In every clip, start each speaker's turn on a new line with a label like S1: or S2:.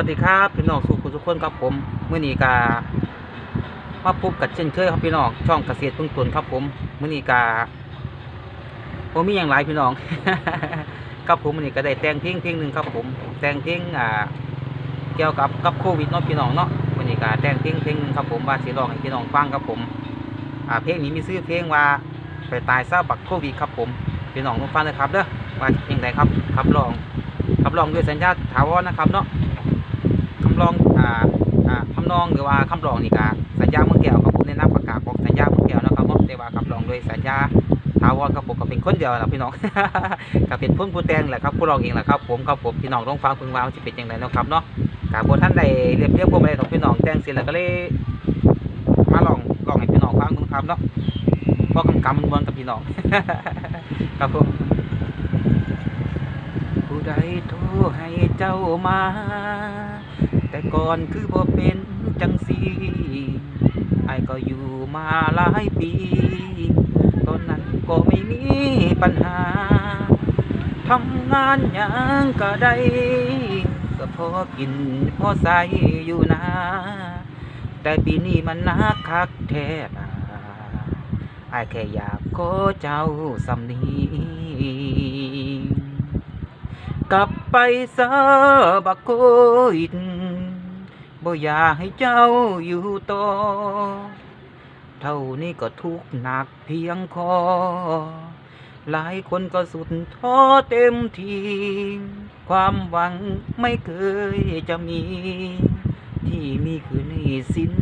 S1: วัสดีครับ พี่น้องสุขุทุกคนครับผมเมื่อนี้กามาพบกับเช่นเคยครับพี่น้องช่องเกษตรพึ่งตนครับผมเมื่อนี้กาผมมีอย่างไรพี่น้อง ครับผมมื่อนี้ก็ได้แต่งเพลงเพลงหนึ่งครับผมแต่งเพลงอ่าเกี่ยวกับกับโควิดเนาะพี่น้องเนาะมื่อนี้ก็แต่งเพลงเพลงหนึ่งครับผมว่าสิร้องให้พี่น้องฟังครับผมอ่าเพลงนี้มีชื่อเพลงว่าไปตายซะบักโควิดครับผมพี่น้องลองฟังเลยครับเด้อว่าเพลงใดครับครับร้องครับร้องด้วยสัญญาถาวรนะครับเนาะำร้องอ่าอ่าคำนองหรือว่าคำร้องนี่ก็สัญญาเมืองแก้วครับผมในนามประกาศของสัญญาเมืองแก้วนะครับเนาะแต่ว่าคำร้องโดยสัญญาถาวรครับผมก็เป็นคนเดียวนะพี่น้องก็เป็นผู้ผู้แต่งแหละครับผู้ร้องเองแหละครับผมครับผมพี่น้องต้องฟังพึงว่ามันจะเป็นอย่างไรนะครับเนาะกับบทท่านใดเรียบเรียบผมอะไรของพี่น้องแต่งเสร็จแล้วก็เลยมาลองลองให้พี่น้องฟังดูครับเนาะเพราะกำกำมวนกับพี่น้องครับผมผู้ใดโทรให้เจ้ามา แต่ก่อนคือบ่เป็นจังสีไอ้ก็อยู่มาหลายปี ตอนนั้นก็ไม่มีปัญหาทำงานหยังก็ได้ ก็พอกินพอใส่อยู่นะ แต่ปีนี้มันนักคักแท้นะไอ้แค่อยากขอเจ้าสำนีกับ ไปซะบักโคอิดบ่อยากให้เจ้าอยู่ต่อ เท่านี้ก็ทุกข์หนักเพียงคอ หลายคนก็สุดท้อเต็มทีความหวังไม่เคยจะมี ที่มีคือหนี้สิน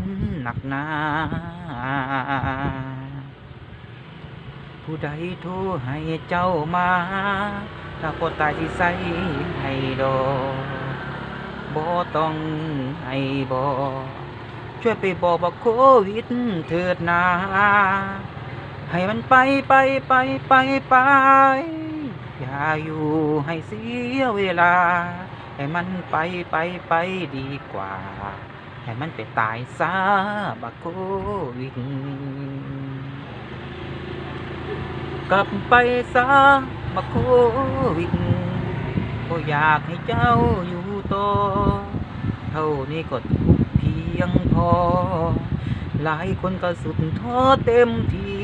S1: หนักหนาผู้ใดโทรให้เจ้ามา ถ้าปวดตายที่ใส่ให้ดอบ่ต้องให้บอกช่วยไปบอกว่าโควิดเถิดนาให้มันไปไปไปไปไป อย่าอยู่ให้เสียเวลา ให้มันไปไปไปดีกว่า ให้มันไปตายซะบักโควิดกลับไปซะ มาโควิดก็อยากให้เจ้าอยู่ต่อเท่านี้ก็ทุกเพียงพอ หลายคนก็สุดท้อเต็มที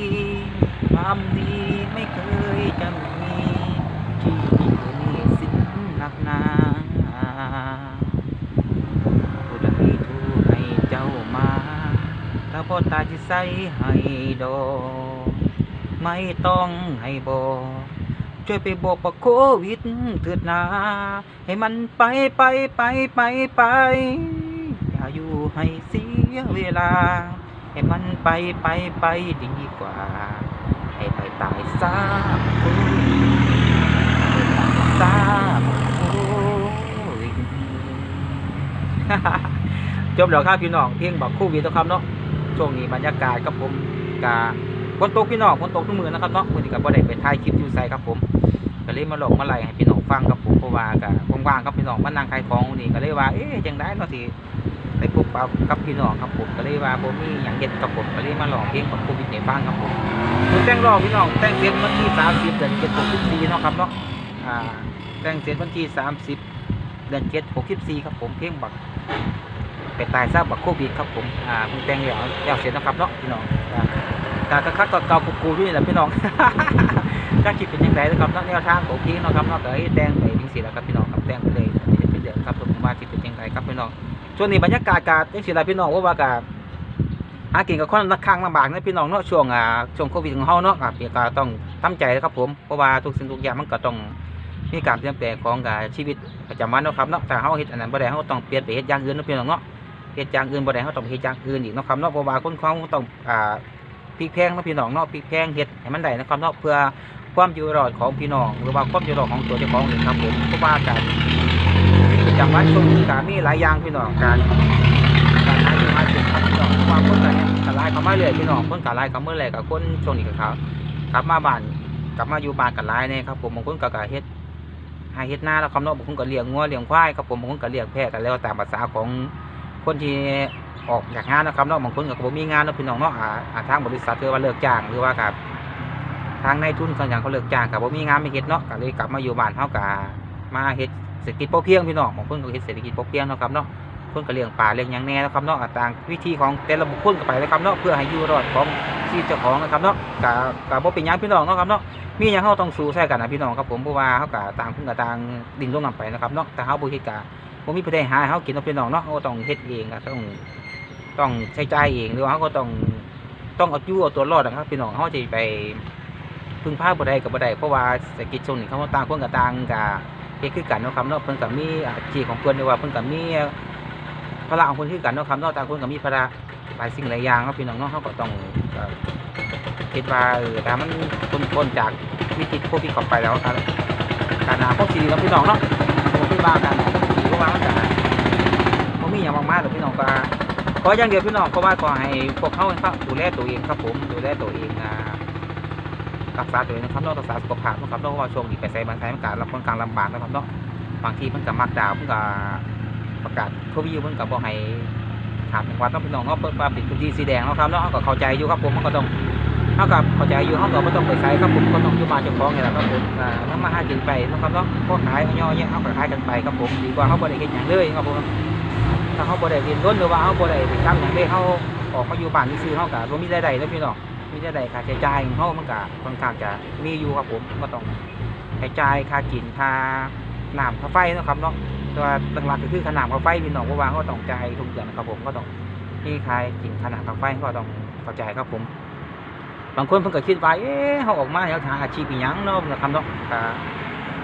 S1: ความดีไม่เคยจะมีที่มีคือหนี้สินหนักหนาผู้ใดทูให้เจ้ามาถ้าพ่อตาจะใส่ให้ดอกไม่ต้องให้บอก ช่วยไปบอกว่าโควิดเถิดนา ให้มันไปไปไปไปไป อย่าอยู่ให้เสียเวลา ให้มันไปไปไปดีกว่า ให้ไปตายซาโควิดซาโควิดจบแล้วครับพี่น้องเพียงบอกควิดแล้วครับเนาะช่วงนี้บรรยากาศกับผมกา นตกพี่น้องฝนตกทุกมือนะครับเนาะมื้อนี้ก็บ่ได้ไปถ่ายคลิปอยู่ไสครับผมก็เลยมาหลองมาไล่ให้พี่น้องฟังครับผมเพราะว่าก็ว่างๆครับพี่น้องมานั่งขายของนี่ก็เลยว่าเอ๊ะจังได๋เนาะสิไปพบปะกับพี่น้องครับผมก็เลยว่าบ่มีหยังเฮ็ดครับผมก็เลยมาหลองเพลงของโควิดให้ฟังครับผมคือแต่งรอพี่น้องแต่งเสร็จวันที่30เดือน7 64เนาะครับเนาะอ่าแต่งเสร็จวันที่30เดือน7 64ครับผมเพลงบักไปตายซะบักโควิดครับผมอ่าเพิ่งแต่งแล้วแล้วเสร็จนะครับเนาะพี่น้องอ่า กากคักก็เก่ากูกูด้วยแหละพี่น้องก็คิดเป็นยังไงนะครับนาะแนวทางของพี่นะครับนาะก็ให้แต่งไปจังซี่แหละครับพี่น้องครับแต่งไปเลยเป็นเดือนครับผมว่าสิเป็นยังไงครับพี่น้องช่วงนี้บรรยากาศกาจังซี่ล่ะพี่น้องว่าว่ากาหากินกับคนนักข้างลำบากนะพี่น้องเนาะช่วงอ่าช่วงโควิดของเฮาเนาะอะพี่ก็ต้องทำใจนะครับผมเพราะว่าทุกสิ่งทุกอย่างมันก็ต้องมีการเปลี่ยนแปลงของกาชีวิตประจำวันนะครับเนาะถ้าเฮาเฮ็ดอันนั้นบ่ได้เฮาต้องเปลี่ยนไปเฮ็ดอย่างอื่นนะพี่น้องเนาะเฮ็ดอย่างอื่นบ่ได้เฮาต้องเฮ็ดอย่างอื่นอีกนะครับเนาะเพราะว่าคนเขาต้องอ่า พริกแพงนะพี่น้องเนาะพริกแพงเฮ็ดให้มันได้นะครับเนาะเพื่อความอยู่รอดของพี่น้องหรือว่าความอยู่รอดของตัวเจ้าของเองครับผมเพราะว่าการประจำวันช่วงนี้ก็มีหลายอย่างพี่น้องการการหาอยู่หากินครับพี่น้องเพราะว่าคนก็กระไล่เข้ามาเรื่อยพี่น้องคนกระไล่เข้าเรื่อยกับคนช่วงนี้กับเขากลับมาบ้านกลับมาอยู่บ้านกระไล่เนี่ยครับผมบางคนก็กะเฮ็ดให้เฮ็ดหน้าแล้วครับเนาะบางคนก็เลี้ยงงัวเลี้ยงควายครับผมบางคนก็เลี้ยงแพะกันแล้วตามภาษาของ คนที่ออกจากงานนะครับเนาะบางคนก็บ่มีงานเนาะพี่น้องเนาะอ่าทางบริษัทคือว่าเลิกจ้างหรือว่ากับทางนายทุนเขาอย่างเขาเลิกจ้างกับบ่มีงานไม่เฮ็ดเนาะก็เลยกลับมาอยู่บ้านเฮาก็มาเฮ็ดเศรษฐกิจพอเพียงพี่น้องบางคนก็เฮ็ดเศรษฐกิจพอเพียงเนาะครับเนาะเพิ่นก็เลี้ยงปลาเลี้ยงยังแน่นะครับเนาะต่างวิธีของแต่ละบุคคลก็ไปแล้วครับเนาะเพื่อให้อยู่รอดของชีวิตเจ้าของนะครับเนาะก็ก็บ่เป็นหยังพี่น้องเนาะครับเนาะมีหยังเฮาต้องสู้ใส่กันนะพี่น้องครับผมเพราะว่าเฮาก็ต่างคนก็ต่างดิ้นรนกันไปนะครับเนาะแต่เฮาบ่เฮ็ดก็บ่ มีผู้ใดหาให้เฮากินเนาะพี่น้องเนาะเฮาต้องเฮ็ดเองก็ต้องต้องใช้ใจเองหรือว่าเฮาก็ต้องต้องเอายู่เอาตัวรอดนะครับพี่น้องเฮาจะไปพึ่งพาบ่ได้ก็บ่ได้เพราะว่าเศรษฐกิจชนเขาต่างคนก็ต่างก็เฮ็ดคือกันเนาะครับเนาะเพิ่นก็มีอาชีพของเพิ่นหรือว่าเพิ่นก็มีภาระของเพิ่นคือกันเนาะครับเนาะต่างคนก็มีภาระหลายสิ่งหลายอย่างเนาะพี่น้องเนาะเฮาก็ต้องเอ่อคิดว่าเออถ้ามันพ้นพ้นจากวิกฤตโควิดเข้าไปแล้วครับการหาพวกสิดีเนาะพี่น้องเนาะผมคิดว่าการ ว่ามันก็บ่มีหยังมากมายหรอกพี่น้องก็ขออย่างเดียวพี่น้องก็ว่าขอให้พวกเขาครับดูแลตัวเองครับผมดูแลตัวเองอ่ารักษาตัวเองนะครับนาะรักษาสุขภาพนะครับนาะเพราะว่าช่วงนี้ไปใส่บางไทยมันการรับคนกลางลำบากนะครับเนาะบางทีมันก็มักดาวมันก็ประกาศโควิดมันก็บ่ให้ถามจังวัดเน้องพี่น้องเนาะเปิดว่าป็นพื้นที่สีแดงนะครับเนาะก็เข้าใจอยู่ครับผมมันก็ต้อง เขาก็เข้าใจอยู่เขาก็บ่ต้องไปใส่ครับผมก็ต้องอยู่บ้านเจ้าของนี่แหละครับผมอ่าทำมาหากินไปนะครับเนาะพอขายเอาย่อเนี่ยเขาก็ขายกันไปครับผมดีกว่าเขาบ่ได้เฮ็ดหยังเลยครับผมถ้าเขาบ่ได้เรียนรู้หรือว่าเขาบ่ได้ไปทำหยังเลยเขาออกมาอยู่บ้านซื่อเขาก็บ่มีรายได้แล้วพี่น้องมีแต่ได้ค่าใช้จ่ายของเขามันก็ค่อนข้างจะมีอยู่ครับผมก็ต้องใช้จ่ายค่ากินค่าน้ำค่าไฟนะครับเนาะตัวหลักๆก็คือค่าน้ำค่าไฟพี่น้องเพราะว่าเขาต้องจ่ายทุกเดือนครับผมก็ต้องมีค่ากินค่าน้ำค่าไฟก็ต้องเข้าใจครับผม บางคนเพิ่นก็คิดว่าเอ๊ะเขาออกมาแล้วหาอาชีพอีหยังเนาะนะครับเนาะก็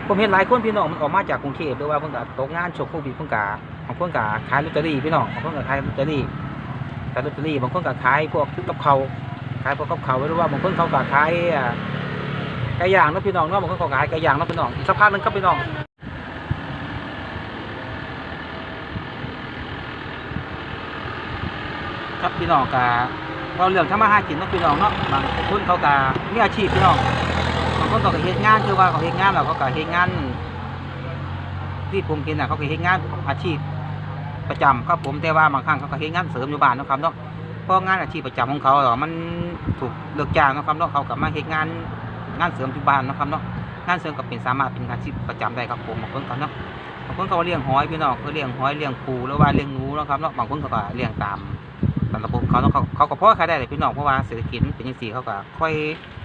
S1: ผมเห็นหลายคนพี่น้องมันออกมาจากกรุงเทพหรือว่าเพิ่นก็ตกงานช่วงโควิดเพิ่นก็บางคนก็ขายลอตเตอรี่พี่น้องบางคนก็ขายลอตเตอรี่ขายลอตเตอรี่บางคนก็ขายพวกกับเขาวขายพวกกับเขาวหรือว่าบางคนเขาก็ขายอ่าไก่ย่างเนาะพี่น้องเนาะบางคนเขาขายไก่ย่างเนาะพี่น้องอีกสักพักหนึงครับพี่น้องครับพี่น้องกะ เราเรื่องทำมาหากินเนาะพี่น้องเนาะบางคนเขาก็มีอาชีพพี่น้องบางคนเขาก็เฮ็ดงานคือว่าเขาเฮ็ดงานแล้วเขาก็เฮ็ดงาน ที่ผมเห็นน่ะเขาก็เฮ็ดงานอาชีพประจำครับผมแต่ว่าบางครั้งเขาก็เฮ็ดงานเสริมอยู่บ้านนะครับเนาะเพราะงานอาชีพประจำของเขาเหรอมันถูกเลิกจ้างนะครับเนาะเขากลับมาเฮ็ดงานงานเสริมที่บ้านนะครับเนาะงานเสริมก็เป็นสามารถเป็นอาชีพประจำได้ครับผมบางคนเขาเนาะบางคนเขาเลี้ยงหอยพี่น้องเขาเลี้ยงหอยเลี้ยงปูหรือว่าเลี้ยงหนูนะครับเนาะบางคนเขาก็เลี้ยงตาม ตามระบบเขาเนาเขาเขาก็พอขายได้เลยพี่น้องเพราะว่าเศรษฐกิจมันเป็นจังซี่เขาก็ค่อย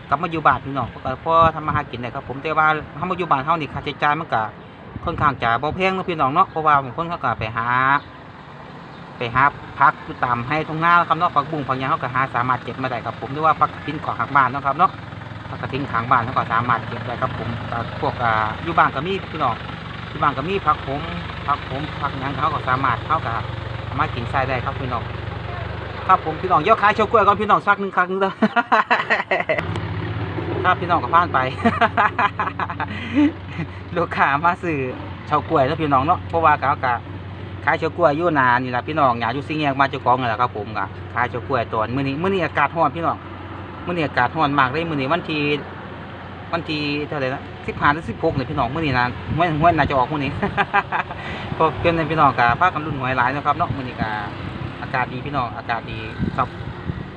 S1: กลับมาอยู่บ้านพี่น้องเขาก็พอทำมาหากินได้ครับผมแต่ว่าทำมาอยู่บ้านเฮานี่ค่าใช้จ่ายมันก็ค่อนข้างจะบ่แพงนะพี่น้องเนาะเพราะว่าบางคนเขาก็ไปหา ไปหาพักอยู่ตามให้ทุ่งนาครับเนาะผักบุ้งผักยางเขาก็หาสามารถเก็บมาได้ครับผมหรือว่าผักกระทิ้นของข้างบ้านนะครับเนาะผักกระทิ้นข้างบ้านเขาก็สามารถเก็บได้ครับผมพวกอ่าอยู่บ้านก็มีพี่น้องอยู่บ้านก็มีผักผมผักผมผักยางเขาก็สามารถเขาก็สามารถกินใส่ได้ครับพี่น้อง ครับผมพี่น้องยกขายเฉาก๊วยก่อนพี่น้องสักหนึ่งครั้งเด้อครับพี่น้องก็ผ่านไป ลูกค้ามาซื้อเฉาก๊วยแล้วพี่น้องเนาะเพราะว่าเขาก็ขายเฉาก๊วยอยู่นานนี่แหละพี่น้องอย่าอยู่ซิงแยกมาเจ้าของนี่แหละครับผมก็ขายเฉาก๊วยตอนมื้อนี้มื้อนี้อากาศร้อนพี่น้องมื้อนี้อากาศร้อนมากเลยมื้อนี้วันที่วันที่เท่าไหร่นะ15หรือ16นี่พี่น้องมื้อนี้นะห้วยห้วยน่าจะออกมื้อนี้พอเกินพี่น้องก็พากันรุ่นหวยหลายนะครับเนาะมื้อนี้ก็อากาศดีพี่น้องอากาศดีครับ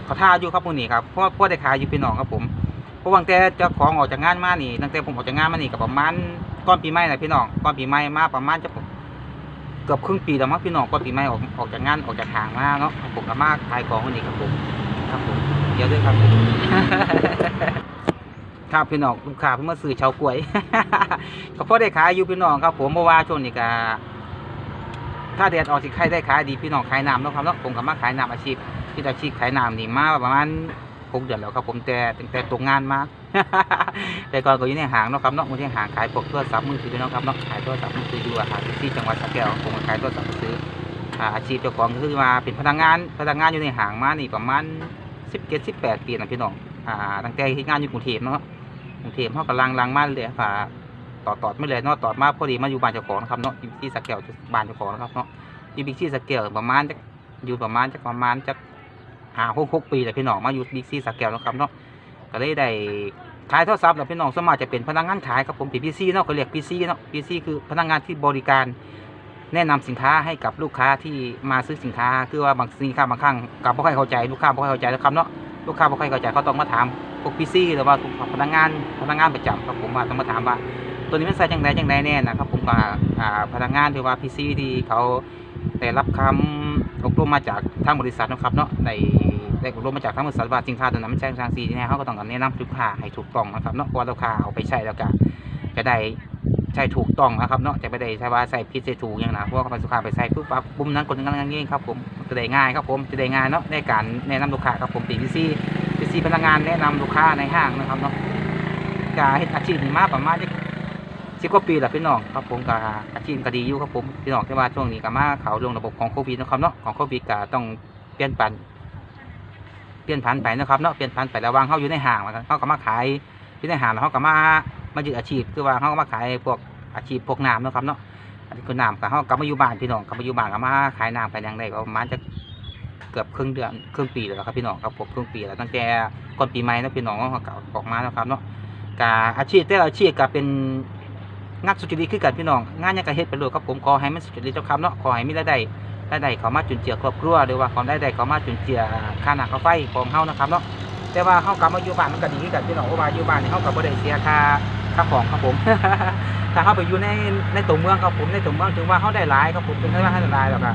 S1: เขาท่าอยู่ครับมื้อนี้ครับเพราะพราะได้ขายอยู่พี่น้องครับผมเพราะวังแต่เจ้าของออกจากงานมานี่ตั้งแต่ผมออกจากงานมานี่ก็ประมาณก่อนปีใหม่นะพี่น้องก่อนปีใหม่มาประมาณจะเกือบครึ่งปีแล้วมั้งพี่น้องก็ปีใหม่ออกออกจากงานออกจากทางมาเนาะผมก็มาขายของคนนี้ครับผมครับผมเดี๋ยวด้วยครับผมครับพี่น้องลูกค้าเพิ่งมาซื้อเฉากล้วยก็พอได้ขายอยู่พี่น้องครับผมเพราะว่าช่วงนี้ก็ ถ้าแดดออกสิใครได้ขายดีพี่น้องขายน้ำเนาะครับเนาะผมก็มาขายน้ำอาชีพที่อาชีพขายน้ำนี่มาประมาณหกเดือนแล้วครับผมแต่ตั้งแต่ตกงานมา แต่ก่อนก็อยู่ในห้างเนาะครับเนาะอยู่ห้างขายพวกโทรศัพท์มือถือเนาะครับเนาะขายโทรศัพท์มือถืออยู่อะครับที่จังหวัดสระแก้วผมก็ขายโทรศัพท์มือถืออาอาชีพเจ้าของก็คือว่าเป็นพนักงานพนักงานอยู่ในห้างมานี่ประมาณสิบเจ็ดสิบแปดปีนะพี่น้องอ่าตั้งแต่ที่งานอยู่กรุงเทพเนาะกรุงเทพเขากำลังลังมาเลยค่ะ ต่อต่อไม่เลยเนาะต่อมาพอดีมาอยู่บ้านเจ้าของนะครับเนาะอยู่ที่สระแก้วบ้านเจ้าของนะครับเนาะอยู่บิ๊กซีสระแก้วประมาณจะอยู่ประมาณจะประมาณจะหาหกหกปีแต่พี่น้องมาอยู่บิ๊กซีสระแก้วนะครับเนาะก็เลยได้ขายโทรศัพท์เนี่ยพี่น้องสวนมาจะเป็นพนักงานขายครับผมพีพีซีเนาะเขาเรียกพีซีเนาะพีซีคือพนักงานที่บริการแนะนำสินค้าให้กับลูกค้าที่มาซื้อสินค้า คือว่าบางสินค้าบางครั้งกับไม่ค่อยเข้าใจลูกค้าไม่ค่อยเข้าใจนะครับเนาะลูกค้าไม่ค่อยเข้าใจเขาต้องมาถามพวกพีซีหรือว่าพนักงานพนักงานประจำครับผมว่าต้องมาถามว่า ตัวนี้มันใส่จังไดจังไดแน่นะครับผมก็พนักงานหรือว่าพีซีที่เขาได้รับคำอบรมมาจากทางบริษัทนะครับเนาะได้ได้อบรมมาจากทางบริษัทว่าสินค้าตัวนั้นมันใช้ทางซีแน่เขาก็ต้องแนะนำลูกค้าให้ถูกต้องนะครับเนาะว่าลูกค้าเอาไปใช้แล้วก็จะได้ใช้ถูกต้องนะครับเนาะจะไม่ได้ใช้ว่าใส่ผิดใส่ถูกอย่างนะเพราะว่าเขาไปลูกค้าไปใส่ปุ๊บปั๊บปุ่มนั้นกดนั้นอย่างนี้ครับผมจะได้ง่ายครับผมจะได้ง่ายเนาะในการแนะนำลูกค้าครับผมปีพีซีพีซีพนักงานแนะนำลูกค้าในห้างนะครับเนาะการเฮ็ดอาชีพนี้มาประมาณ สิบกว่าปีแล้วพี่น้องครับผมกับอาชีพก็ดีอยู่ครับผมพี่น้องที่ว่าช่วงนี้ก็มาเขาลงระบบของโควิดนะครับเนาะของโควิดก็ต้องเปลี่ยนปันเปลี่ยนผันไปนะครับเนาะเปลี่ยนผันไประว่างเขาอยู่ในห้างแล้วกันเขาก็มาขายอยู่ในห้างแล้วเขาก็มามายึดอาชีพคือว่าเขาก็มาขายพวกอาชีพพวกน้ำนะครับเนาะอันนี้คือน้ำกับเขากลับมาอยู่บ้านพี่น้องกลับมาอยู่บ้านก็มาขายน้ำกันยังได้ก็ประมาณจะเกือบครึ่งเดือนครึ่งปีแล้วครับพี่น้องครับผมครึ่งปีแล้วตั้งแต่ก่อนปีใหม่นะพี่น้องเขาเก่าออกมานะครับเนาะกาอาชีพแต่ละอาชีพก็เป็น งานสุจริตคือกันพี่น้องงานยังก็เฮ็ดไปเลยครับผมขอให้มันสุจริตเจ้าคำเนาะขอให้มีรายได้รายได้เขามาจุนเจือครอบครัวหรือว่าของรายได้เขามาจุนเจือค่าหน้ำค่าไฟของเฮานะครับเนาะแต่ว่าเฮากลับมาอยู่บ้านมันก็ดีกันพี่น้องเพราะว่าอยู่บ้านนี่เฮาก็บ่ได้เสียค่าค่าของครับผมถ้าเฮาไปอยู่ในในตัวเมืองครับผมในตัวเมืองถึงว่าเฮาได้หลายครับผมถึงว่าเฮาได้หลายแล้วก็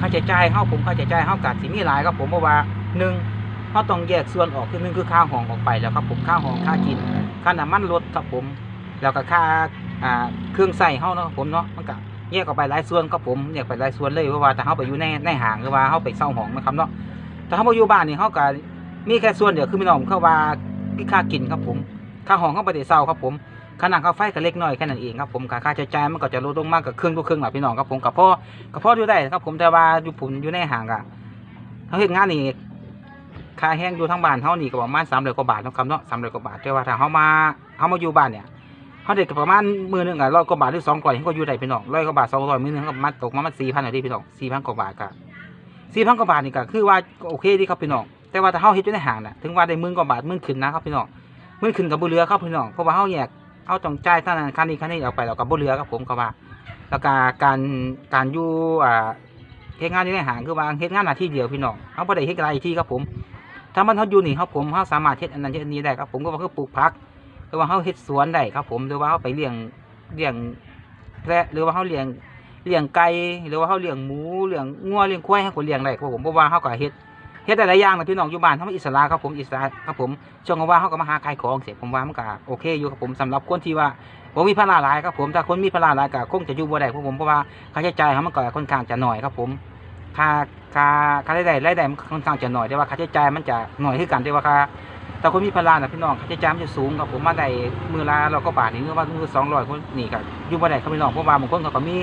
S1: ค่าใช้จ่ายเฮาผมค่าใช้จ่ายเฮาก็สิมีหลายครับผมเพราะว่าหนึ่งเฮาต้องแยกส่วนออกคือหนึงคือค่าห้องออกไปแล้วครับผมค่าห้องค่ากินค่าน้ำมันรถครับผม แล้วก็ค่าอ่าเครื่องใส่เฮาเนาะผมเนาะมันก็แยกออกไปหลายส่วนครับผมแยกไปหลายส่วนเลยเพราะว่าถ้าเฮาไปอยู่ในในห้างหรือว่าเฮาไปเช่าห้องนะครับเนาะถ้าเฮาบ่อยู่บ้านนี่เฮาก็มีแค่ส่วนเดียวคือพี่น้องเขาว่าค่ากินครับผมค่าห้องเฮาบ่ได้เช่าครับผมค่าน้ำค่าไฟก็เล็กน้อยแค่นั้นเองครับผมค่าค่าใช้จ่ายมันก็จะลดลงมากกับครึ่งต่อครึ่งล่ะพี่น้องครับผมก็พอก็พออยู่ได้ครับผมแต่ว่าอยู่ผมอยู่ในห้างก็เฮาเฮ็ดงานนี่ค่าแห้งอยู่ทางบ้านเฮานี่ก็ประมาณ300กว่าบาทนะครับเนาะ300กว่าบาทแต่ว่าถ้าเฮามาเฮามาอยู่บ้านเนี่ย เขาเด็กประมาณมือหนึ่งอะร้อยกว่าบาทหรือสองร้อยเขาก็อยู่ได้พี่น้องร้อยกว่าบาทสองร้อยมือหนึ่งก็มัดตกมามันสี่พันอะไรพี่น้องสี่พันกว่าบาทก็สี่พันกว่าบาทนี่ก็คือว่าโอเคดีครับพี่น้องแต่ว่าถ้าเขาเฮ็ดอยู่ในห้างน่ะถึงว่าได้มื่นกว่าบาทมื่นขึ้นนะครับพี่น้องมื่นขึ้นกับบุเรือครับพี่น้องเพราะว่าเขาแยกเขาต้องจ่ายท่านั้นค่านี้ค่านี้ออกไปแล้วกับบุเรือครับผมก็ว่าแล้วก็การการอยู่อ่าเฮ็ดงานอยู่ในห้างคือว่าเฮ็ดงานหน้าที่เดียวพี่น้องเขาบ่ได้เฮ็ดหลายที่ครับผม ถ้ามันเขาอยู่นี่ครับผมเขาสามารถเฮ็ดอันนั้นเฮ็ดอันนี้ได้ครับผมก็ว่าคือปลูกผัก หรือว่าเขาเฮ็ดสวนได้ครับ ผมหรือว่าเขาไปเลี้ยงเลี้ยงแพะหรือว่าเขาเลี้ยงเลี้ยงไก่หรือว่าเขาเลี้ยงหมูเลี้ยงงัวเลี้ยงควายให้คนเลี้ยงได้ครับผมเพราะว่าเขาก็เฮ็ดเฮ็ดได้หลายอย่างนะพี่น้องอยู่บ้านเขามีอิสระครับผมอิสระครับผมช่วงว่าเขาก็มาหาขายของเสร็จผมว่ามันก็โอเคอยู่ครับผมสำหรับคนที่ว่าผมมีภาระหลายครับผมถ้าคนมีภาระหลายก็คงจะอยู่บ่ได้ครับผมเพราะว่าค่าใช้จ่ายเขามันก็ค่อนข้างจะหน่อยครับผมค่าค่าค่ารายได้รายได้มันค่อนข้างจะหน่อยแต่ว่าค่าใช้จ่ายมันจะหน่อยคือกันแต่ว่าค่า แต่คนมีพลานะพี่น้องค่าใช้จ่ายมันจะสูงครับผมมาได้มือละเราก็บาทนี่เมื่อว่ามือสองร้อยคนนี่ครับอยู่บ่ได้ครับพี่น้องเพราะว่าบางคนเขาก็มี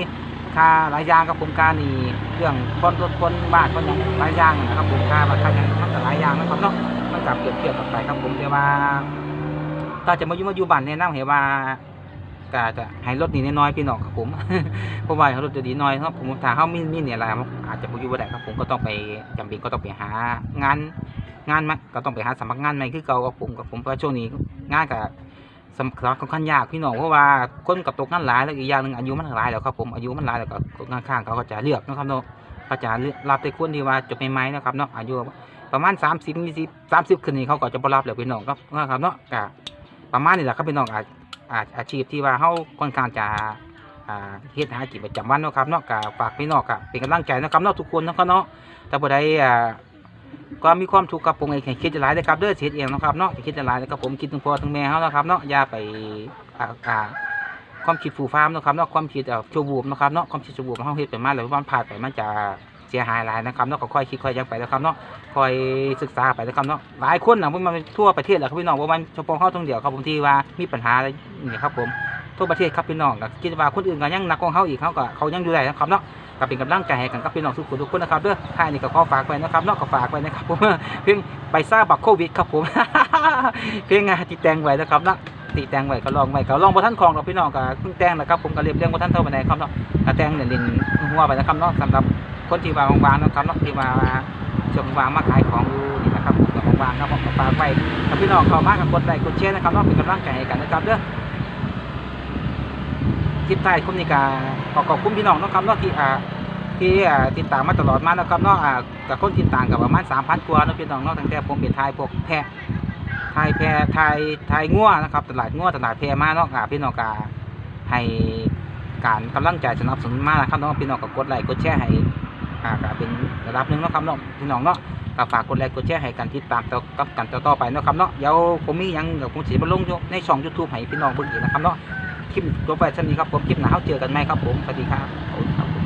S1: ค่าหลายอย่างครับผมการนี่เรื่องคนรถคนบ้านคนอยังหลายอย่างนะครับผมค่าราคาอยังมันก็หลายอย่างนะครับเนาะมันกับเปรียบเทียบกันไปครับผมแต่ว่าถ้าจะมาอยู่มาอยู่บ้านแนะนำให้ว่า ก็จะให้รถนี่น้อยๆพี่น้องครับผมเพราะว่าให้รถจะดีน้อยครับผมถ้าเขามีมีเนี่ยอะไรมันอาจจะบ่อยู่บ่ได้ครับผมก็ต้องไปจำเป็นก็ต้องไปหางานงานมาก็ต้องไปหาสมัครงานใหม่คือเก่ากับผมกับผมเพราะช่วงนี้งานกับสมัครค่อนข้างยากพี่น้องเพราะว่าคนกับตกงานหลายแล้วอีกอย่างหนึ่งอายุมันหลายแล้วครับผมอายุมันหลายแล้วก็งานข้างเขาก็จะเลือกนะครับเนาะเขาจะลือกรับแต่คนที่ว่าจบใหม่ๆนะครับเนาะอายุประมาณ 30 20 30ขึ้นนี่เขาก็จะบ่รับแล้วพี่น้องครับนะครับเนาะก็ประมาณนี้แหละครับพี่น้องอาอา อาชีพที่ว่าเขาค่อนข้างจะเฮ็ดหากินประจำวันเนาะครับเนาะกฝากพี่น้องก็เป็นกำลังใจนะครับเนาะทุกคนนะครับเนาะแต่บ่ได้ก็มีความถูกข์กับผมเองให้คิดจะหลายนะครับเด้อเสียเองนะครับเนาะคิดจะหลายนะครับผมคิดถึงพ่อถึงแม่เขานะครับเนาะอย่าไปอ่าความคิดฟูฟ้ามนะครับเนาะความคิดชั่ววูบนะครับเนาะความคิดชั่ววูบเฮาเฮ็ดไปมาแล้วมันผ่านไปมันจะ เสียหายหลายนะครับเนาะก็ค่อยคิดค่อยยังไปนะครับเนาะค่อยศึกษาไปนะครับเนาะหลายคนนะผมมันทั่วประเทศแหละครับพี่น้องว่ามันเฉพาะเฮาตรงเดียวครับผมที่ว่ามีปัญหาอะไรนี่ครับผมทั่วประเทศครับพี่น้องก็คิดว่าคนอื่นก็ยังหนักกว่าเฮาอีกเขาก็เขายังดูได้นะครับเนาะก็เป็นกำลังใจให้กันกับพี่น้องทุกคนทุกคนนะครับเด้อท้านี้ก็ขอฝากไว้นะครับเนอกก็ฝากไว้นะครับผมเพียงไปทราบบักโควิดครับผมเพียงงานที่แตงไว้นะครับเนาะตีแตงไว้ก็ลองไว้ก็ลองบ่ทันของดอกพี่น้องก็เพิ่งแตงนะครับผมก็เรียบเรียงบ่ทันเท่าปานครับเนาะก็แต่งเด่นหัวไปนะครับเนาะสำหรับ คนที่ว่างๆนะครับนาะที่ว่าช่วงว่างมาขายของอยู่นี่นะครับก็ว่างๆครับฝากไว้ถ้าพี่น้องเข้ามาก็กดไลค์กดแชร์นะครับเนาะเป็นกำลังใจให้กันนะครับเด้อคลิปใต้คุ้มนี่กาขอขอบคุณพี่น้องนะครับนาะที่อ่าที่อ่าติดตามมาตลอดมานะครับนาะอ่ากับคนติดตามกับประมาณ3,000กว่านะพี่น้องนาะตั้งแต่ผมเป็นทยพวกแพะททยแพรทายทยงัวนะครับ ตลาดงัวตลาดแพรมาเนาะอ่าพี่น้องกาให้การกำลังใจสนับสนุนมากนะครับเนาะพี่น้องก็กดไลค์กดแชร์ให้ อ่าก็เป็นระดับหนึ่งเนาะครับเนาะพี่น้องเนาะก็ฝากกดไลค์กดแชร์ให้กันติดตามต่อกับกันต่อๆไปเนาะครับเนาะเดี๋ยวผมมียังเดี๋ยวผมสิมาลงในช่องยูทูบให้พี่น้องเบิ่งอีกนะครับเนาะคลิปตัวไปเท่านี้ครับผมคลิปหน้าเฮาเจอกันไหมครับผมสวัสดีครับขอบคุณครับ